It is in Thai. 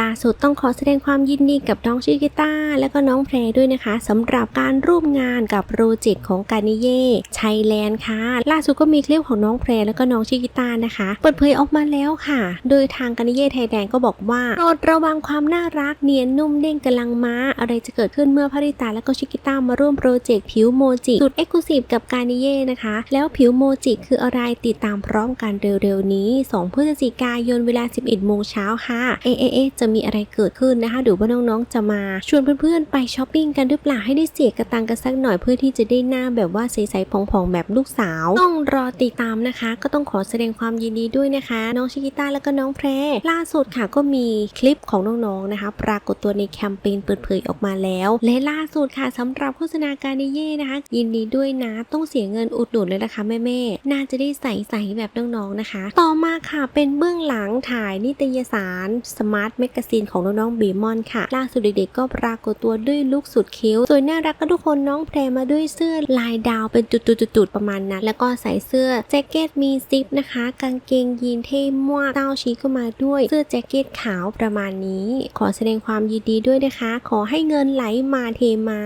ล่าสุดต้องขอแสดงความยินดีกับน้องชิกิต้าและก็น้องแพรด้วยนะคะสำหรับการร่วมงานกับโปรเจกต์ของกานิเย่ชัยแลนด์ค่ะ ล่าสุดก็มีคลิปของน้องแพรและก็น้องชิกิต้านะคะ เปิดเผยออกมาแล้วค่ะ โดยทางกานิเย่ไทยแลนด์ก็บอกว่าโปรดระวังความน่ารักเนียนนุ่มเด้งกำลังม้า อะไรจะเกิดขึ้นเมื่อพาริตาและก็ชิกิต้ามาร่วมโปรเจกต์ผิวโมจิสุดเอ็กซ์คลูซีฟกับกานิเย่นะคะ แล้วผิวโมจิคืออะไรติดตามพร้อมกันเร็วๆนี้ 2 พฤศจิกายนเวลา 11โมงเช้าค่ะเอะเอจะมีอะไรเกิดขึ้นนะคะหรือว่าน้องๆจะมาชวนเพื่อนๆ ไปช้อปปิ้งกันหรือเปล่าให้ได้เสียกระตังกันสักหน่อยเพื่อที่จะได้หน้าแบบว่าใสๆผ่องๆแบบลูกสาว ต้องรอติดตามนะคะ ก็ต้องขอแสดงความยินดีด้วยนะคะ น้องชิกิต้าแล้วก็น้องแพรล่าสุดค่ะก็มีคลิปของน้องๆนะคะ ปรากฏตัวในแคมเปญเปิดเผยออกมาแล้ว และล่าสุดค่ะสำหรับโฆษณาการนิเย่นะคะ ยินดีด้วยนะต้องเสียเงินอุดหนุนเลยนะคะแม่ๆน่าจะได้ใสๆแบบน้องๆนะคะ ต่อมาค่ะเป็นเบื้องหลังถ่ายนิตยสารสมาร์ทแมกซีนของน้องๆบีมอนค่ะ ล่าสุดเด็กๆก็ปรากฏตัวด้วยลุคสุดคิ้วสวยน่ารักกันทุกคนน้องแพรมาด้วยเสื้อลายดาวเป็นจุดๆๆๆประมาณนั้น แล้วก็ใส่เสื้อแจ็คเก็ตมีซิปนะคะ กางเกงยีนเท่มากเต้าชี้ก็มาด้วยเสื้อแจ็คเก็ตขาวประมาณนี้ ขอแสดงความยินดีด้วยนะคะ ขอให้เงินไหลมาเทมา